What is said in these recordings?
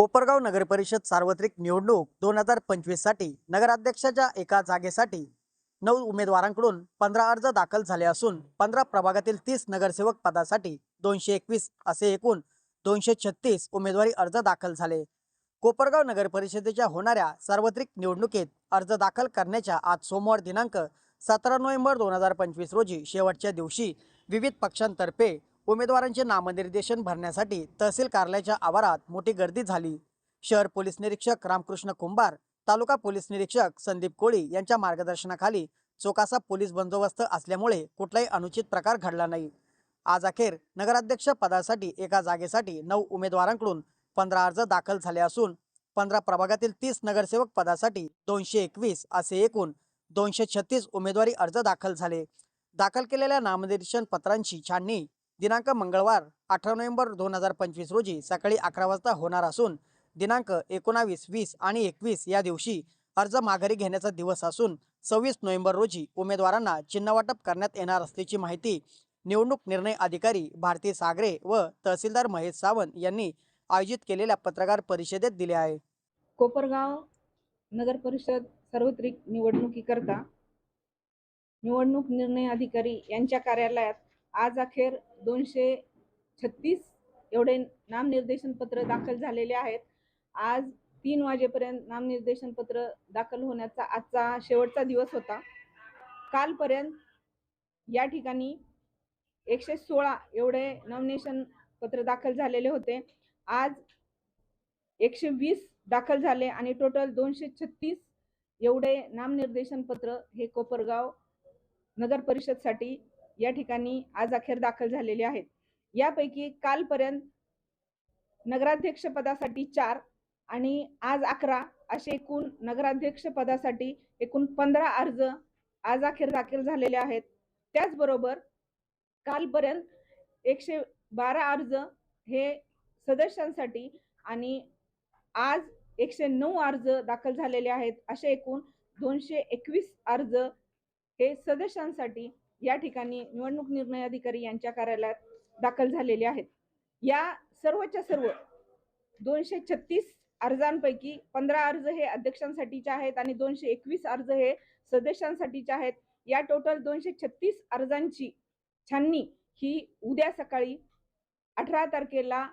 कोपरगाव नगरपरिषद सार्वत्रिक निवडणूक दोन हजार पंचवीससाठी नगराध्यक्षाच्या एका जागेसाठी नऊ उमेदवारांकडून पंधरा अर्ज दाखल झाले असून पंधरा प्रभागातील तीस नगरसेवक पदासाठी दोनशे एकवीस असे एकूण दोनशे छत्तीस उमेदवारी अर्ज दाखल झाले. कोपरगाव नगर परिषदेच्या होणाऱ्या सार्वत्रिक निवडणुकीत अर्ज दाखल करण्याच्या आज सोमवार दिनांक सतरा नोव्हेंबर दोन हजार पंचवीस रोजी शेवटच्या दिवशी विविध पक्षांतर्फे उमेदवारांचे नामनिर्देशन भरण्यासाठी तहसील कार्यालयाच्या आवारात मोठी गर्दी झाली. शहर पोलीस निरीक्षक रामकृष्ण कुंभार तालुका पोलीस निरीक्षक संदीप कोळी यांच्या मार्गदर्शनाखाली चोकासा पोलीस बंदोबस्त असल्यामुळे कुठलाही अनुचित प्रकार घडला नाही. आज अखेर नगराध्यक्ष पदासाठी एका जागेसाठी नऊ उमेदवारांकडून पंधरा अर्ज दाखल झाले असून पंधरा प्रभागातील तीस नगरसेवक पदासाठी दोनशे एकवीस असे एकूण दोनशे छत्तीस उमेदवारी अर्ज दाखल झाले. दाखल केलेल्या नामनिर्देशन पत्रांची छाननी दिनांक मंगळवार अठरा नोव्हेंबर दोन हजार पंचवीस रोजी सकाळी अकरा वाजता होणार असून दिनांक एकोणावीस वीस आणि एकवीस या दिवशी अर्ज माघारी घेण्याचा दिवस असून सव्वीस नोव्हेंबर रोजी उमेदवारांना चिन्हवाटप करण्यात येणार असल्याची माहिती निवडणूक निर्णय अधिकारी भारती सागरे व तहसीलदार महेश सावंत यांनी आयोजित केलेल्या पत्रकार परिषदेत दिले आहे. कोपरगाव नगर परिषद सार्वत्रिक निवडणुकीकरता निवडणूक निर्णय अधिकारी यांच्या कार्यालयात आज अखेर दोनशे छत्तीस एवढे नामनिर्देशन पत्र दाखल झालेले आहेत. आज तीन वाजेपर्यंत नामनिर्देशन पत्र दाखल होण्याचा आजचा शेवटचा दिवस होता. कालपर्यंत या ठिकाणी एकशे सोळा एवढे नॉमिनेशन पत्र दाखल झालेले होते. आज एकशे वीस दाखल झाले आणि टोटल दोनशे छत्तीस एवढे नामनिर्देशन पत्र हे कोपरगाव नगर परिषदसाठी या ठिकाणी आज अखेर दाखल झालेले आहेत. यापैकी कालपर्यंत नगराध्यक्ष पदासाठी चार आणि आज अकरा असे एकूण नगराध्यक्ष पदासाठी एकूण पंधरा अर्ज आज अखेर दाखल झालेले आहेत. त्याचबरोबर कालपर्यंत एकशे बारा अर्ज हे सदस्यांसाठी आणि आज एकशे नऊ अर्ज दाखल झालेले आहेत. असे एकूण दोनशे एकवीस अर्ज हे सदस्यांसाठी या ठिकाणी निवडणूक निर्णय अधिकारी यांच्या कार्यालयात दाखल झालेले आहेत. या सर्वच्या सर्व दोनशे छत्तीस अर्जांपैकी पंधरा अर्ज हे अध्यक्षांसाठीचे आहेत आणि दोनशे एकवीस अर्ज हे सदस्यांसाठीचे आहेत. या टोटल दोनशे छत्तीस अर्जांची छाननी ही उद्या सकाळी अठरा तारखेला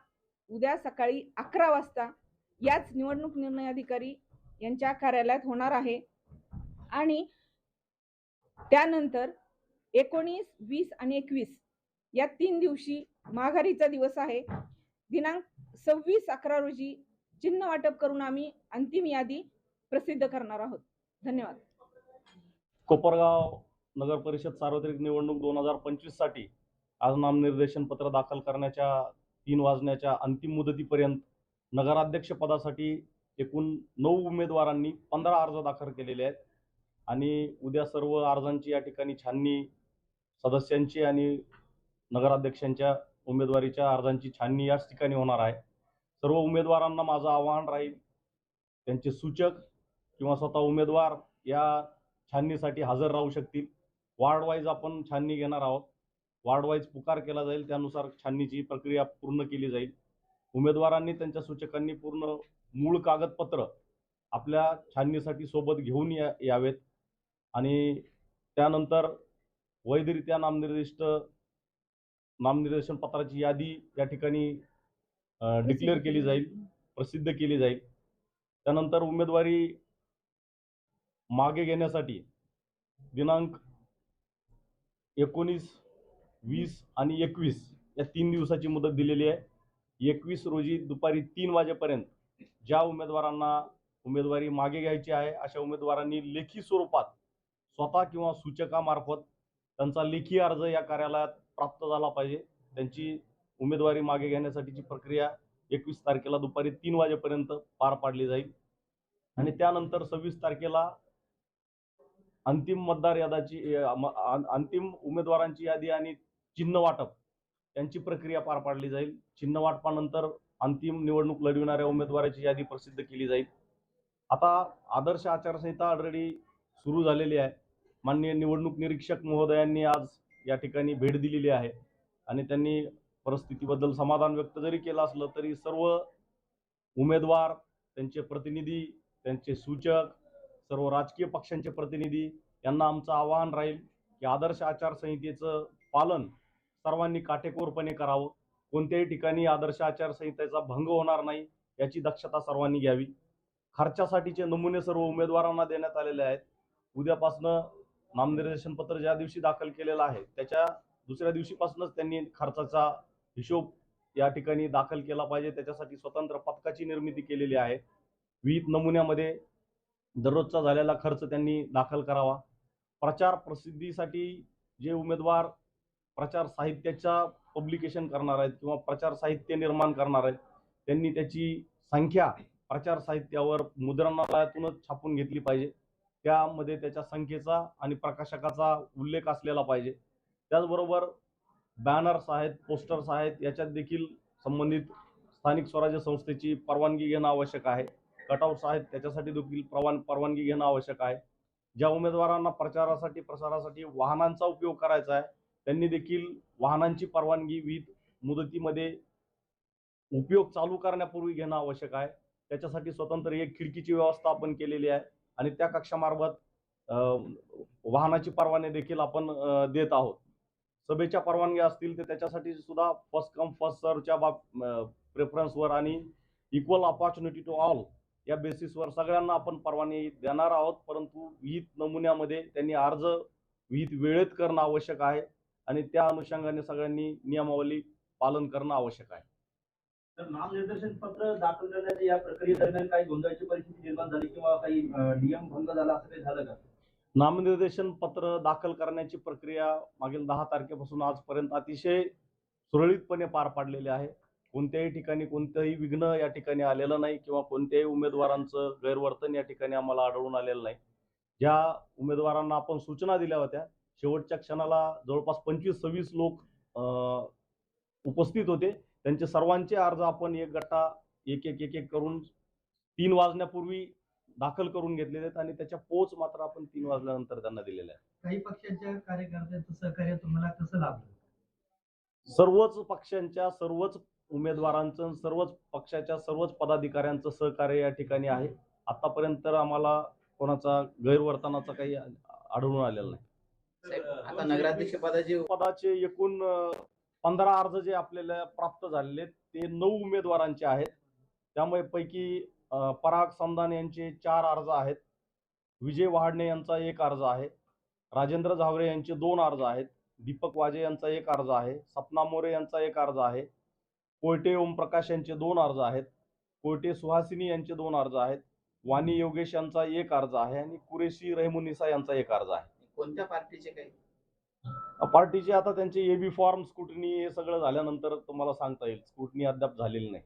उद्या सकाळी अकरा वाजता याच निवडणूक निर्णय अधिकारी यांच्या कार्यालयात होणार आहे. आणि त्यानंतर एकोणीस वीस आणि एकवीस या तीन दिवशी माघारीचा दिवस आहे. दिनांक सव्वीस अकरा रोजी चिन्ह वाटप करून आम्ही अंतिम यादी प्रसिद्ध करणार आहोत. धन्यवाद. कोपरगाव नगर परिषद सार्वत्रिक निवडणूक दोन हजार पंचवीससाठी आज नामनिर्देशन पत्र दाखल करण्याच्या तीन वाजण्याच्या अंतिम मुदतीपर्यंत नगराध्यक्ष पदासाठी एकूण नऊ उमेदवारांनी पंधरा अर्ज दाखल केलेले आहेत. आणि उद्या सर्व अर्जांची या ठिकाणी छाननी सदस्यांची आणि नगराध्यक्षांच्या उमेदवारीच्या अर्जांची छाननी याच ठिकाणी होणार आहे. सर्व उमेदवारांना माझं आवाहन राहील त्यांचे सूचक किंवा स्वतः उमेदवार या छाननीसाठी हजर राहू शकतील. वार्ड वाईज आपण छाननी घेणार आहोत. वार्ड वाईज पुकार केला जाईल त्यानुसार छाननीची प्रक्रिया पूर्ण केली जाईल. उमेदवारांनी त्यांच्या सूचकांनी पूर्ण मूळ कागदपत्र आपल्या छाननीसाठी सोबत घेऊन या यावेत. आणि त्यानंतर वैधरित्या नामनिर्दिष्ट नामनिर्देशन पत्राची यादी या ठिकाणी डिक्लेअर केली. जाईल प्रसिद्ध केली जाईल. त्यानंतर उमेदवारी मागे घेण्यासाठी दिनांक एकोणीस वीस आणि एकवीस या तीन दिवसाची मुदत दिलेली आहे. एकवीस रोजी दुपारी तीन वाजेपर्यंत ज्या उमेदवारांना उमेदवारी मागे घ्यायची आहे अशा उमेदवारांनी लेखी स्वरूपात स्वतः किंवा सूचकामार्फत त्यांचा लेखी अर्ज या कार्यालयात प्राप्त झाला पाहिजे. त्यांची उमेदवारी मागे घेण्यासाठीची प्रक्रिया एकवीस तारखेला दुपारी तीन वाजेपर्यंत पार पाडली जाईल. आणि त्यानंतर सव्वीस तारखेला अंतिम मतदार यादाची अंतिम उमेदवारांची यादी आणि चिन्ह वाटप यांची प्रक्रिया पार पाडली जाईल. चिन्ह वाटपानंतर अंतिम निवडणूक लढविणाऱ्या उमेदवाराची यादी प्रसिद्ध केली जाईल. आता आदर्श आचारसंहिता ऑलरेडी सुरू झालेली आहे. माननीय निवडणूक निरीक्षक महोदयांनी आज या ठिकाणी भेट दिलेली आहे. आणि त्यांनी परिस्थितीबद्दल समाधान व्यक्त जरी केलं असलं तरी सर्व उमेदवार त्यांचे प्रतिनिधी त्यांचे सूचक सर्व राजकीय पक्षांचे प्रतिनिधी यांना आमचं आवाहन राहील की आदर्श आचारसंहितेचं पालन सर्वांनी काटेकोरपणे करावं. कोणत्याही ठिकाणी आदर्श आचारसंहितेचा भंग होणार नाही याची दक्षता सर्वांनी घ्यावी. खर्चासाठीचे नमुने सर्व उमेदवारांना देण्यात आलेले आहेत. उद्यापासनं नामनिर्देशन पत्र ज्या दिवशी दाखल केलेलं आहे त्याच्या दुसऱ्या दिवशीपासूनच त्यांनी खर्चाचा हिशोब या ठिकाणी दाखल केला पाहिजे. त्याच्यासाठी स्वतंत्र पथकाची निर्मिती केलेली आहे. विविध नमुन्यामध्ये दररोजचा झालेला खर्च त्यांनी दाखल करावा. प्रचार प्रसिद्धीसाठी जे उमेदवार प्रचार साहित्याचा पब्लिकेशन करणार आहेत किंवा प्रचार साहित्य निर्माण करणार आहेत त्यांनी त्याची संख्या प्रचार साहित्यावर मुद्रणालयातूनच छापून घेतली पाहिजे. त्यामध्ये त्याच्या संख्येचा आणि प्रकाशकाचा उल्लेख असलेला पाहिजे. त्याचबरोबर बॅनर्स आहेत पोस्टर्स आहेत याच्यात देखील संबंधित स्थानिक स्वराज्य संस्थेची परवानगी घेणं आवश्यक आहे. कटआउट्स आहेत त्याच्यासाठी देखील परवान परवानगी घेणं आवश्यक आहे. ज्या उमेदवारांना प्रचारासाठी प्रसारासाठी वाहनांचा उपयोग करायचा आहे त्यांनी देखील वाहनांची परवानगी विविध मुदतीमध्ये उपयोग चालू करण्यापूर्वी घेणं आवश्यक आहे. त्याच्यासाठी स्वतंत्र एक खिडकीची व्यवस्था आपण केलेली आहे. आणि त्या कक्षामार्फत वाहनाची परवाने देखील आपण देत आहोत. सभेच्या परवानग्या असतील तर त्याच्यासाठी सुद्धा फर्स्ट कम फर्स्ट सर्वच्या बाब प्रेफरन्सवर आणि इक्वल ऑपॉर्च्युनिटी टू ऑल या बेसिसवर सगळ्यांना आपण परवानगी देणार आहोत. परंतु विहित नमुन्यामध्ये त्यांनी अर्ज विहित वेळेत करणं आवश्यक आहे आणि त्या अनुषंगाने सगळ्यांनी नियमावली पालन करणं आवश्यक आहे. तर नामनिर्देशन पत्र दाखल करण्याच्या या प्रक्रियेदरम्यान काही गोंधळाची परिस्थिती निर्माण झाली किंवा काही नियम भंग झाला असं काही झालं का? नामनिर्देशन पत्र दाखल करण्याची प्रक्रिया मागील दहा तारखेपासून आजपर्यंत अतिशय सुरळीतपणे पार पाडलेली आहे. कोणत्याही ठिकाणी कोणतंही विघ्न या ठिकाणी आलेलं नाही किंवा कोणत्याही उमेदवारांचं गैरवर्तन या ठिकाणी आम्हाला आढळून आलेलं नाही. ज्या उमेदवारांना आपण सूचना दिल्या होत्या शेवटच्या क्षणाला जवळपास पंचवीस सव्वीस लोक उपस्थित होते. त्यांचे सर्वांचे अर्ज आपण एक गट्टा एक एक एक एक करून तीन वाजण्यापूर्वी दाखल करून घेतलेले आहेत आणि त्याच्या पोच मात्र आपण तीन वाजल्यानंतर त्यांना दिलेल्या आहेत. काही पक्षांच्या कार्यकर्त्यांचं सहकार्य तुम्हाला कसं लाभलं? सर्वच पक्षांच्या सर्वच उमेदवारांचं सर्वच पक्षाच्या सर्वच पदाधिकाऱ्यांचं सहकार्य या ठिकाणी आहे. आतापर्यंत तर आम्हाला कोणाचा गैरवर्तनाचा काही आढळून आलेला नाही. साहेब, आता नगराध्यक्ष पदाची पदाचे एकूण पंधरा अर्ज जे आपल्याला प्राप्त झालेले आहेत, ते नऊ उमेदवारांचे आहेत. त्यामुळे पैकी पराग समदान यांचे चार अर्ज आहेत. विजय वहाडणे यांचा एक अर्ज आहे. राजेंद्र झावरे यांचे दोन अर्ज आहेत. दीपक वाजे यांचा एक अर्ज आहे. सपना मोरे यांचा एक अर्ज आहे. कोयटे ओमप्रकाश यांचे दोन अर्ज आहेत. कोयटे सुहासिनी यांचे दोन अर्ज आहेत. वाणी योगेश यांचा एक अर्ज आहे आणि कुरेशी रहमुनिसा यांचा एक अर्ज आहे. कोणत्या पार्टीचे काही? पार्टीचे आता त्यांचे एबी फॉर्म स्कुटनी हे सगळं झाल्यानंतर तुम्हाला सांगता येईल. स्कुटनी अद्याप झालेली नाही.